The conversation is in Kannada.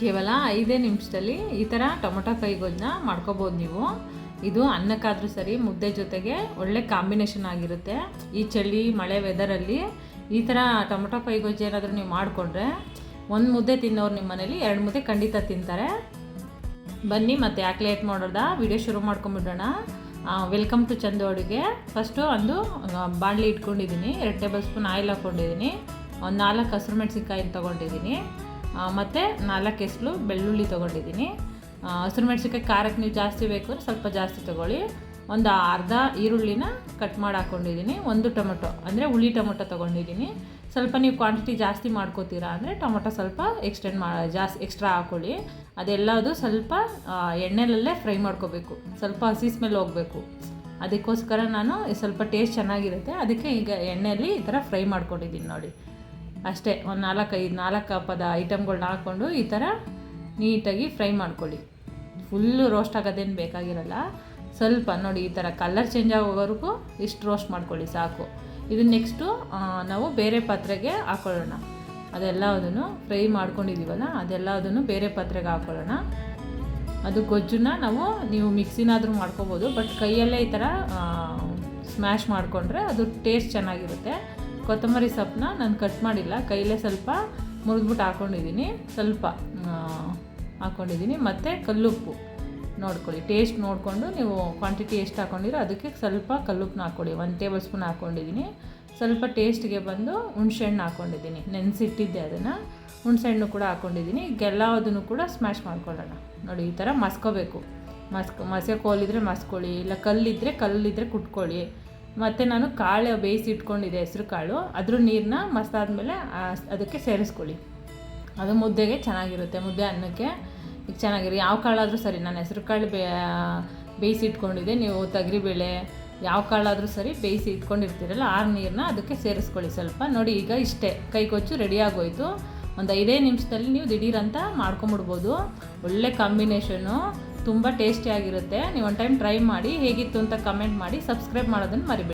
ಕೇವಲ ಐದೇ ನಿಮಿಷದಲ್ಲಿ ಈ ಥರ ಟೊಮೊಟೊ ಕೈಗೊಜ್ಜನ್ನ ಮಾಡ್ಕೋಬೋದು ನೀವು. ಇದು ಅನ್ನಕ್ಕಾದರೂ ಸರಿ ಮುದ್ದೆ ಜೊತೆಗೆ ಒಳ್ಳೆ ಕಾಂಬಿನೇಷನ್ ಆಗಿರುತ್ತೆ. ಈ ಚಳಿ, ಮಳೆ ವೆದರಲ್ಲಿ ಈ ಥರ ಟೊಮೊಟೊ ಕೈಗೊಜ್ಜು ಏನಾದರೂ ನೀವು ಮಾಡಿಕೊಂಡ್ರೆ ಒಂದು ಮುದ್ದೆ ತಿನ್ನೋರು ನಿಮ್ಮ ಮನೇಲಿ ಎರಡು ಮುದ್ದೆ ಖಂಡಿತ ತಿಂತಾರೆ. ಬನ್ನಿ ಮತ್ತೆ ಯಾಕೆ ಲೇಟ್ ಮಾಡೋದ? ವಿಡಿಯೋ ಶುರು ಮಾಡ್ಕೊಂಬಿಡೋಣ ವೆಲ್ಕಮ್ ಟು ಚಂದು ಅಡುಗೆ. ಫಸ್ಟು ಒಂದು ಬಾಣಲಿ ಇಟ್ಕೊಂಡಿದ್ದೀನಿ. ಎರಡು ಟೇಬಲ್ ಸ್ಪೂನ್ ಆಯಿಲ್ ಹಾಕ್ಕೊಂಡಿದ್ದೀನಿ ಒಂದು ನಾಲ್ಕು ಹಸಿರು ಮೆಣಸಿನ್ಕಾಯಿ ತೊಗೊಂಡಿದ್ದೀನಿ. ಮತ್ತು ನಾಲ್ಕು ಎಸ್ಲು ಬೆಳ್ಳುಳ್ಳಿ ತೊಗೊಂಡಿದ್ದೀನಿ. ಹಸಿರು ಮೆಣಸಿನ್ಕಾಯಿ, ಖಾರಕ್ಕೆ ನೀವು ಜಾಸ್ತಿ ಬೇಕು ಅಂದರೆ ಸ್ವಲ್ಪ ಜಾಸ್ತಿ ತೊಗೊಳ್ಳಿ. ಒಂದು ಅರ್ಧ ಈರುಳ್ಳಿನ ಕಟ್ ಮಾಡಿ ಹಾಕ್ಕೊಂಡಿದ್ದೀನಿ ಒಂದು ಟೊಮೊಟೊ, ಅಂದರೆ ಹುಳಿ ಟೊಮೊಟೊ ತೊಗೊಂಡಿದ್ದೀನಿ. ಸ್ವಲ್ಪ ನೀವು ಕ್ವಾಂಟಿಟಿ ಜಾಸ್ತಿ ಮಾಡ್ಕೋತೀರಾ ಅಂದರೆ ಟೊಮೊಟೊ ಸ್ವಲ್ಪ ಎಕ್ಸ್ಟೆಂಡ್ ಮಾ, ಜಾಸ್ತಿ ಎಕ್ಸ್ಟ್ರಾ ಹಾಕ್ಕೊಳ್ಳಿ ಅದೆಲ್ಲದು ಸ್ವಲ್ಪ ಎಣ್ಣೆಲಲ್ಲೇ ಫ್ರೈ ಮಾಡ್ಕೋಬೇಕು. ಸ್ವಲ್ಪ ಹಸಿ ಸ್ಮೆಲ್ ಹೋಗಬೇಕು. ಅದಕ್ಕೋಸ್ಕರ ನಾನು ಸ್ವಲ್ಪ ಟೇಸ್ಟ್ ಚೆನ್ನಾಗಿರುತ್ತೆ. ಅದಕ್ಕೆ ಈಗ ಎಣ್ಣೆಯಲ್ಲಿ ಈ ಥರ ಫ್ರೈ ಮಾಡ್ಕೊಂಡಿದ್ದೀನಿ ನೋಡಿ. ಅಷ್ಟೇ, ಒಂದು ನಾಲ್ಕೈದು ನಾಲ್ಕು ಪದ ಐಟಮ್ಗಳ್ನ ಹಾಕ್ಕೊಂಡು ಈ ಥರ ನೀಟಾಗಿ ಫ್ರೈ ಮಾಡ್ಕೊಳ್ಳಿ. ಫುಲ್ಲು ರೋಸ್ಟ್ ಆಗೋದೇನು ಬೇಕಾಗಿರಲ್ಲ. ಸ್ವಲ್ಪ ನೋಡಿ ಈ ಥರ ಕಲರ್ ಚೇಂಜ್ ಆಗೋವರೆಗೂ ಇಷ್ಟು ರೋಸ್ಟ್ ಮಾಡ್ಕೊಳ್ಳಿ ಸಾಕು. ಇದು ನೆಕ್ಸ್ಟು ನಾವು ಬೇರೆ ಪಾತ್ರೆಗೆ ಹಾಕೊಳ್ಳೋಣ. ಅದೆಲ್ಲದನ್ನು ಫ್ರೈ ಮಾಡ್ಕೊಂಡಿದ್ದೀವಲ್ಲ ಅದೆಲ್ಲದನ್ನು ಬೇರೆ ಪಾತ್ರೆಗೆ ಹಾಕೊಳ್ಳೋಣ. ಅದು ಗೊಜ್ಜನ್ನ ನಾವು, ನೀವು ಮಿಕ್ಸಿನಾದರೂ ಮಾಡ್ಕೋಬೋದು, ಬಟ್ ಕೈಯಲ್ಲೇ ಈ ಥರ ಸ್ಮ್ಯಾಶ್ ಮಾಡಿಕೊಂಡ್ರೆ ಅದು ಟೇಸ್ಟ್ ಚೆನ್ನಾಗಿರುತ್ತೆ. ಕೊತ್ತಂಬರಿ ಸೊಪ್ಪನ್ನ ನಾನು ಕಟ್ ಮಾಡಿಲ್ಲ. ಕೈಲೇ ಸ್ವಲ್ಪ ಮುರಿದ್ಬಿಟ್ಟು ಹಾಕ್ಕೊಂಡಿದ್ದೀನಿ ಸ್ವಲ್ಪ ಹಾಕ್ಕೊಂಡಿದ್ದೀನಿ ಮತ್ತು ಕಲ್ಲುಪ್ಪು ನೋಡ್ಕೊಳ್ಳಿ. ಟೇಸ್ಟ್ ನೋಡಿಕೊಂಡು ನೀವು ಕ್ವಾಂಟಿಟಿ ಎಷ್ಟು ಹಾಕ್ಕೊಂಡಿರೋ ಅದಕ್ಕೆ ಸ್ವಲ್ಪ ಕಲ್ಲುಪ್ಪನ್ನ ಹಾಕ್ಕೊಳ್ಳಿ ಒಂದು ಟೇಬಲ್ ಸ್ಪೂನ್ ಹಾಕ್ಕೊಂಡಿದ್ದೀನಿ ಸ್ವಲ್ಪ ಟೇಸ್ಟ್ಗೆ ಬಂದು ಹುಣ್ಸೆಹಣ್ಣು ಹಾಕ್ಕೊಂಡಿದ್ದೀನಿ ನೆನೆಸಿಟ್ಟಿದ್ದೆ ಅದನ್ನು. ಹುಣ್ಸೆಹಣ್ಣು ಕೂಡ ಹಾಕ್ಕೊಂಡಿದ್ದೀನಿ ಎಲ್ಲದನ್ನು ಕೂಡ ಸ್ಮ್ಯಾಶ್ ಮಾಡ್ಕೊಳ್ಳೋಣ. ನೋಡಿ, ಈ ಥರ ಮಸ್ಕೋಬೇಕು. ಮಸ್ಕ್ ಮಸೆ ಕೋಲಿದ್ರೆ ಮಸ್ಕೊಳ್ಳಿ ಇಲ್ಲ ಕಲ್ಲಿದ್ದರೆ ಕಲ್ಲಿದ್ದರೆ ಕುಟ್ಕೊಳ್ಳಿ. ಮತ್ತು ನಾನು ಕಾಳು ಬೇಯಿಸಿ ಇಟ್ಕೊಂಡಿದ್ದೆ ಹೆಸರು ಕಾಳು. ಅದ್ರ ನೀರನ್ನ ಮಸ್ತಾದ್ಮೇಲೆ ಅದಕ್ಕೆ ಸೇರಿಸ್ಕೊಳ್ಳಿ. ಅದು ಮುದ್ದೆಗೆ ಚೆನ್ನಾಗಿರುತ್ತೆ, ಮುದ್ದೆ ಅನ್ನಕ್ಕೆ ಈಗ ಚೆನ್ನಾಗಿರಿ ಯಾವ ಕಾಳಾದರೂ ಸರಿ, ನಾನು ಹೆಸರು ಕಾಳು ಬೇ ಬೇಯಿಸಿ ಇಟ್ಕೊಂಡಿದ್ದೆ. ನೀವು ತೊಗರಿಬೇಳೆ, ಯಾವ ಕಾಳಾದರೂ ಸರಿ ಬೇಯಿಸಿ ಇಟ್ಕೊಂಡಿರ್ತೀರಲ್ಲ, ಆ ನೀರನ್ನ ಅದಕ್ಕೆ ಸೇರಿಸ್ಕೊಳ್ಳಿ ಸ್ವಲ್ಪ. ನೋಡಿ, ಈಗ ಇಷ್ಟೇ ಕೈಗೊಚ್ಚು ರೆಡಿ ಆಗೋಯ್ತು. ಒಂದು ಐದೇ ನಿಮಿಷದಲ್ಲಿ ನೀವು ದಿಢೀರಂತ ಮಾಡ್ಕೊಂಬಿಡ್ಬೋದು. ಒಳ್ಳೆ ಕಾಂಬಿನೇಷನು ತುಂಬ ಟೇಸ್ಟಿಯಾಗಿರುತ್ತೆ ನೀವು ಒನ್ ಟೈಮ್ ಟ್ರೈ ಮಾಡಿ ಹೇಗಿತ್ತು ಅಂತ ಕಮೆಂಟ್ ಮಾಡಿ ಸಬ್ಸ್ಕ್ರೈಬ್ ಮಾಡೋದನ್ನು ಮರಿಬೇಡಿ.